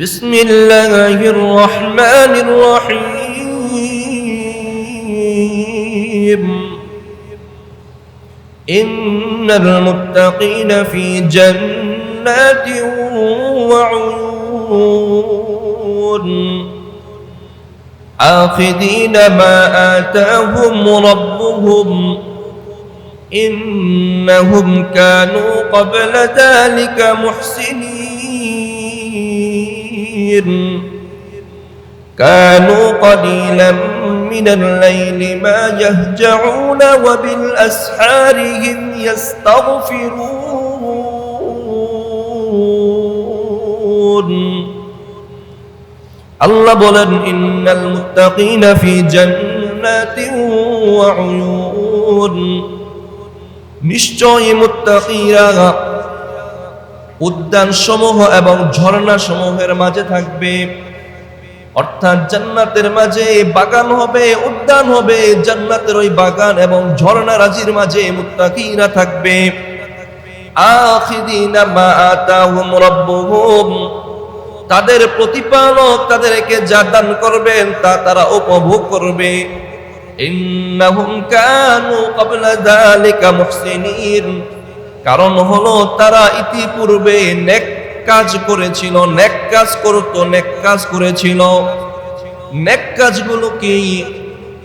بسم الله الرحمن الرحيم. إن المتقين في جنات وعيون. آخذين ما آتاهم ربهم. إنهم كانوا قبل ذلك محسنين. كانوا قليلا من الليل ما يهجعون وبالأسحار هم يستغفرون আল্লাহ বলেন ইন্নাল মুত্তাকিনা ফি জান্নাতিন ওয়া উয়ুন নিশ্চয়ই মুত্তাকিরা উদ্যান সমূহ এবং ঝর্ণা সমূহের মাঝে থাকবে। অর্থাৎ জান্নাতের মাঝে বাগান হবে, উদ্যান হবে, জান্নাতের ওই বাগান এবং ঝর্ণা রাজির মাঝে মুত্তাকিরা থাকবে। আখিদিনা মা আতাহুম রাব্বুহুম। তাদের প্রতিপালক তাদেরকে যা দান করবেন তা তারা উপভোগ করবে। ইন্নাহুম কানু ক্বাবলা যালিকা মুহসিনিন। কারণ হলো তারা ইতিপূর্বে নেক কাজ করেছিল, নেক কাজ করতো, নেক কাজ করেছিল। নেক কাজগুলো কি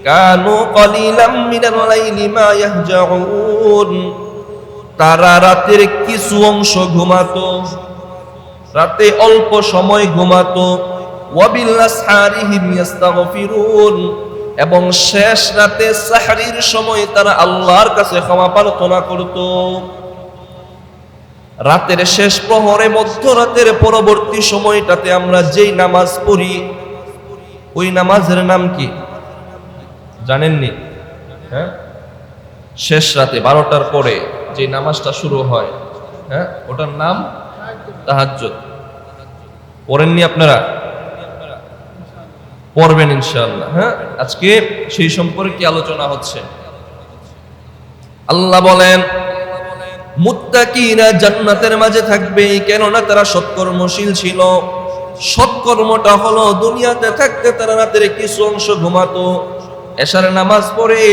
কানু কলিলাম মিনাল লাইলি মা ইয়াহজাউন। তারা রাতের কিছু অংশ ঘুমাতো, রাতে অল্প সময় ঘুমাতো। এবং শেষ রাতে সাহরির সময় তারা আল্লাহর কাছে ক্ষমা প্রার্থনা করত। রাতের শেষ প্রহরে, মধ্যরাতের পরবর্তী সময়টাতে আমরা যেই নামাজ পড়ি, ওই নামাজের নাম কি? জানেননি? হ্যাঁ? শেষ রাতে, বারোটার পরে যে নামাজটা শুরু হয় হ্যাঁ? ওটার নাম তাহাজ্জুদ। পড়েননি আপনারা? পড়বেন ইনশাআল্লাহ হ্যাঁ? আজকে সেই সম্পর্কে আলোচনা হচ্ছে। আল্লাহ বলেন মুত্তাকিনা জান্নাতের মাঝে থাকবে, কেননা তারা সৎকর্মশীল ছিল। সৎকর্মটা হলো দুনিয়াতে থাকতে তারা রাতের কিছু অংশ ঘুমাতো, এশার নামাজ পড়ে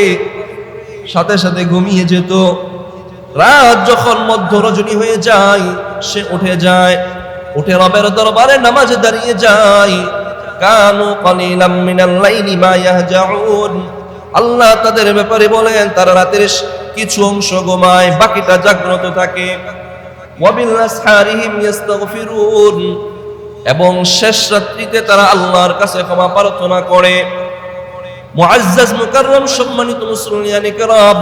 সাথে সাথে ঘুমিয়ে যেত। রাত যখন মধ্য রজনী হয়ে যায়, সে উঠে যায়, উঠে রবের দরবারে নামাজে দাঁড়িয়ে যায়। কানু কলিলাম মিনাল লাইলি মা ইয়াহজাউন। আল্লাহ তাদের ব্যাপারে বলেন, তারা রাতের কিছু অংশ ঘুমায় বাকিটা জাগ্রত থাকে ওয়াবিল আসহারিহিম ইস্তাগফিরুন এবং শেষ রাত্রিতে তারা আল্লাহর কাছে ক্ষমা প্রার্থনা করে মুআজ্জাজ মুকাররম সম্মানিত মুসলিয়ানি کرام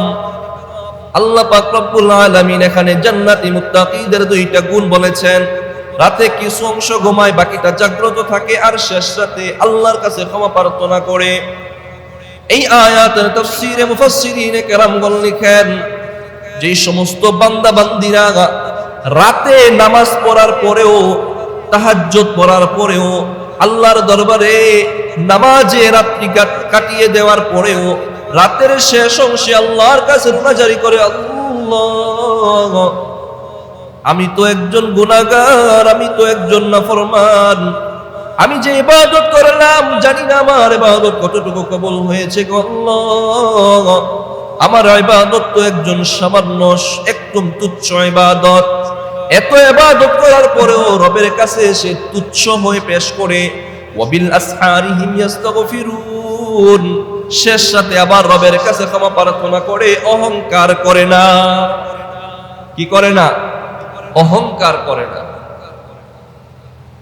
আল্লাহ পাক রব্বুল আলামিন এখানে জান্নাতি মুত্তাকিদের দুইটা গুণ বলেছেন রাতে কিছু অংশ ঘুমায় বাকিটা জাগ্রত থাকে আর শেষ রাতে আল্লাহর কাছে ক্ষমা প্রার্থনা করে এই আয়াতের তাফসীরে মুফাসসিরিনে কেরামগণ লিখেন যে সমস্ত বান্দা বান্দিরা রাতে নামাজ পড়ার পরেও, তাহাজ্জুদ পড়ার পরেও, আল্লাহর দরবারে নামাজে রাত্রি কাটিয়ে দেওয়ার পরেও, রাতের শেষ অংশে আল্লাহর কাছে রুনাজারি করে, আল্লাহ, আমি তো একজন গুনাহগার, আমি তো একজন নাফরমান আমি যে ইবাদত করলাম, জানি না আমার ইবাদত কতটুকু কবুল হয়েছে আমার ইবাদত তো একজন সামান্য একদম তুচ্ছ ইবাদত। এত ইবাদত করার পরেও রবের কাছে এসে তুচ্ছ হয়ে পেশ করে, ওয়াবিল আসহারিহিম ইয়াস্তাগফিরুন। শেষ সাথে আবার রবের কাছে ক্ষমা প্রার্থনা করে, অহংকার করে না। কি করে না? অহংকার করে না।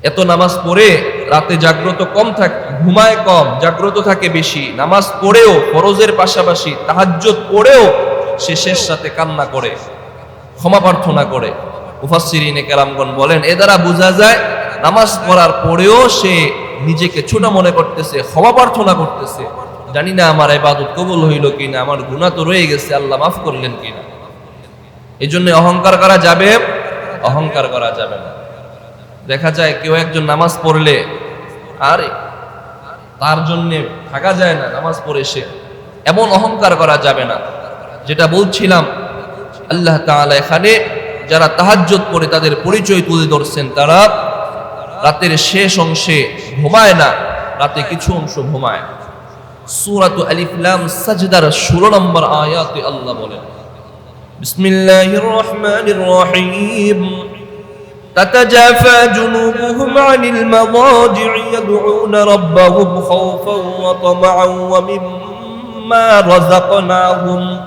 এত নামাজ পড়ে রাতে জাগ্রত কম থাকে, ঘুমায় কম, জাগ্রত থাকে বেশি, নামাজ পড়েও, ফরজের পাশাপাশি তাহাজ্জুদ পড়েও সে শেষ সাথে কান্না করে, ক্ষমা প্রার্থনা করে। মুফাসসিরিনে কেরামগণ বলেন, এ দ্বারা বোঝা যায়, নামাজ পড়ার পরেও সে নিজেকে ছোট মনে করতেছে, ক্ষমা প্রার্থনা করতেছে। জানি না আমার ইবাদত কবুল হইল কিনা, আমার গুনাহ তো রয়ে গেছে, আল্লাহ মাফ করলেন কিনা? এই জন্য অহংকার করা যাবে, অহংকার করা যাবে না। দেখা যায় কেউ একজন নামাজ পড়লে আরে, তার জন্যে থাকা যায় না নামাজ পড়ে সে। এমন অহংকার করা যাবে না। যেটা বলছিলাম, আল্লাহ তাআলা এখানে যারা তাহাজ্জুদ পড়ে তাদের পরিচয় তুলে ধরছেন, তারা রাতের শেষ অংশে ঘুমায় না, রাতে কিছু অংশ ঘুমায় সূরাতু আলিফ লাম সাজদার 16 নম্বর আয়াতে আল্লাহ বলেন, বিসমিল্লাহির রহমানির রহিম। تتجافى جنوبهم عن المضاجع يدعون ربهم خوفا وطمعا ومما رزقناهم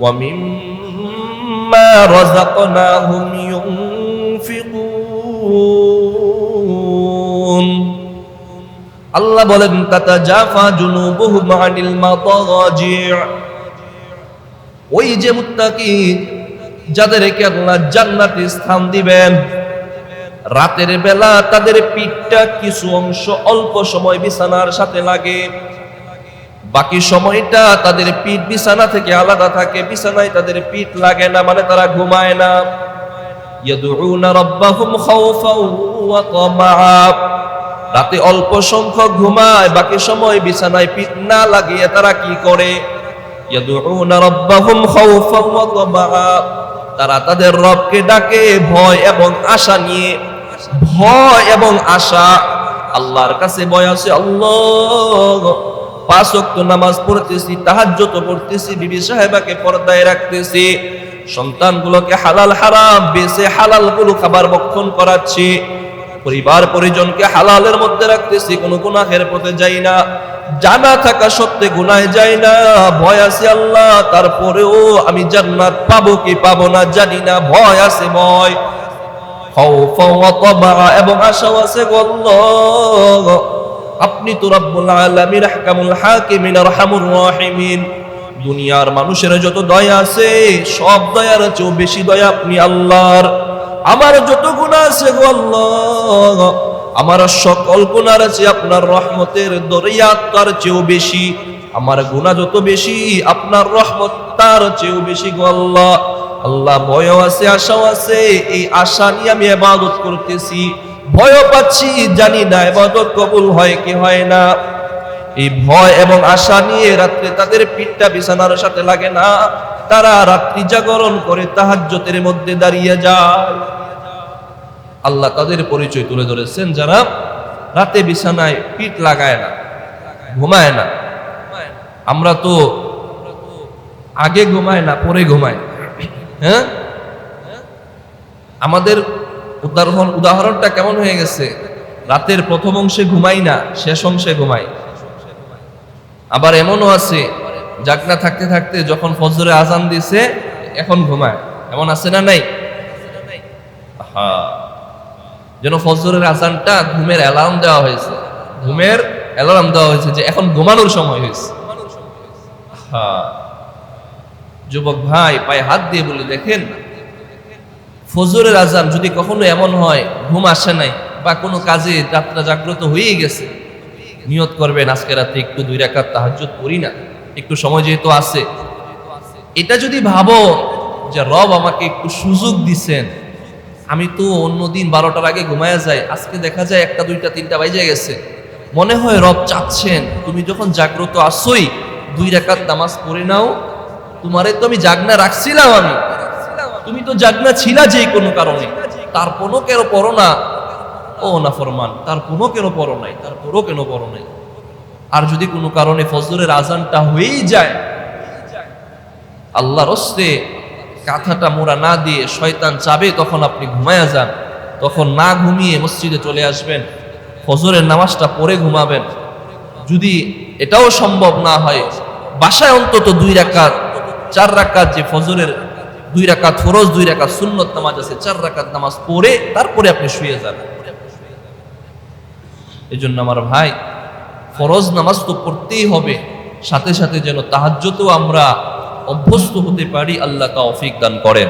ومما رزقناهم ينفقون আল্লাহ বলেন তাতা জাফা জুনুবুহুম আনিল মাদাজি' ওই যে মুত্তাকি যাদেরকে আল্লাহ জান্নাতে স্থান দিবেন। রাতের বেলা তাদের পিঠটা কিছু অংশ অল্প সময় বিছানার সাথে লাগে। বাকি সময়টা তাদের পিঠ বিছানা থেকে আলাদা থাকে, বিছানায় তাদের পিঠ লাগে না মানে তারা ঘুমায় না। রাতে অল্প সংখ্যক ঘুমায়, বাকি সময় বিছানায় পিঠ না লাগিয়ে তারা কি করে? ইয়াদউনা রাব্বাহুম খাওফাও ওয়া তামাআ। তারা তাদের রবকে ডাকে ভয় এবং আশা নিয়ে। ভয় এবং আশা আল্লাহর কাছে ভয় আছে। আল্লাহ, পাঁচ ওয়াক্ত নামাজ পড়তেছি, তাহাজ্জুদ পড়তেছি, বিবি সাহেবাকে পর্দায় রাখতেছি, সন্তানগুলোকে হালাল হারাম বেছে হালালগুলো খাবার বক্ষণ করাচ্ছি, পরিবার পরিজনকে হালালের মধ্যে রাখতেছি, কোনো গুনাহের পথে যাই না। জানা থাকা সত্ত্বে গুনায় যাই না। ভয় আছে আল্লাহ, তারপরেও আমি জান্নাত পাবো কি পাবো না জানি না, ভয় আছে ভয় এবং আশাও আছে গো আল্লাহ। আপনি তো রব্বুল আলামিন, আহকামুল হাকিমিন, আরহামুর রাহিমিন। দুনিয়ার মানুষের যত দয়া আছে, সব দয়ার চেয়েও বেশি দয়া আপনি আল্লাহর। আমার যত গুণা আছে গো আল্লাহ। আমার সকল গুনার চেয়ে আপনার রহমতের দরিয়া তার চেয়েও বেশি। আমার গুনাহ যত বেশি, আপনার রহমত তার চেয়েও বেশি গো আল্লাহ। আল্লাহ ভয়ও আছে, আশাও আছে, এই আশা নিয়ে আমি ইবাদত করতেছি। ভয় পাচ্ছি, জানি না এবাদত কবুল হয় কি হয় না। এই ভয় এবং আশা নিয়ে রাত্রে তাদের পিঠটা বিছানার সাথে লাগে না। তারা রাত্রি জাগরণ করে তাহাজ্জতের মধ্যে দাঁড়িয়ে যায়। আল্লাহ তাদের পরিচয় তুলে ধরেছেন, যারা রাতে বিছানায় পিঠ লাগায় না, ঘুমায় না। আমরা তো আগে ঘুমায় না, পরে ঘুমায় হ্যাঁ? আমাদের উদাহরণ, উদাহরণটা কেমন হয়ে গেছে? রাতের প্রথম অংশে ঘুমাই না, শেষ অংশে ঘুমাই। আবার এমনও আছে জাগনা থাকতে থাকতে যখন ফজরে আজান দিছে এখন ঘুমায়। এমন আছে না নাই? হ্যাঁ যেন ফজরের আজানটা ঘুমের অ্যালার্ম দেওয়া হয়েছে। ঘুমের অ্যালার্ম দেওয়া হয়েছে যে এখন ঘুমানোর সময় হয়েছে। হ্যাঁ যুবক ভাই, পায়ে হাত দিয়ে বলে, দেখেন, ফজরের আজান যদি কখনো এমন হয়, ঘুম আসে নাই বা কোনো কাজে যাত্রা জাগ্রত হয়েই গেছে, নিয়ত করবেন আজকে রাতে একটু দুই রাকাত তাহাজ্জুদ করি না। একটু সময় যেহেতু আছে। এটা যদি ভাবো যে রব আমাকে একটু সুযোগ দিছেন আমি তো অন্যদিন বারোটার আগে ঘুমায়া যাই। আজকে দেখা যায় একটা, দুইটা, তিনটা বাইজে গেছে। মনে হয় রব চাচ্ছেন, তুমি যখন জাগ্রত আসোই দুই রাকাত নামাজ পড়ে নাও। তোমারে তো আমি জাগনা রাখছিলাম আমি। তুমি তো জাগনা ছিলা যে কোনো কারণে। তারপরও কেন পড়ো না? ও না ফরমান, তার কোনো কেন পড়ো নাই তারপরও কেন পড়ো নাই। আর যদি কোনো কারণে ফজরের আজানটা হয়েই যায়, আল্লাহর হস্তে কাঁথাটা মোড়া না দিয়ে শয়তান চাবে তখন আপনি ঘুমায়া যান। তখন না ঘুমিয়ে মসজিদে চলে আসবেন। ফজরের নামাজটা পরে ঘুমাবেন। যদি এটাও সম্ভব না হয়, বাসায় অন্তত দুই রাকাত, চার রাকাত যে ফজরের দুই রাকাত ফরজ, দুই রাকাত সুন্নত নামাজ আছে, চার রাকাত নামাজ পড়ে তারপরে আপনি শুয়ে যাবেন এই জন্য আমার ভাই, ফরজ নামাজ তো পড়তেই হবে। সাথে সাথে যেন তাহাজ্যতেও আমরা অভ্যস্ত হতে পারি আল্লাহ তৌফিক দান করেন।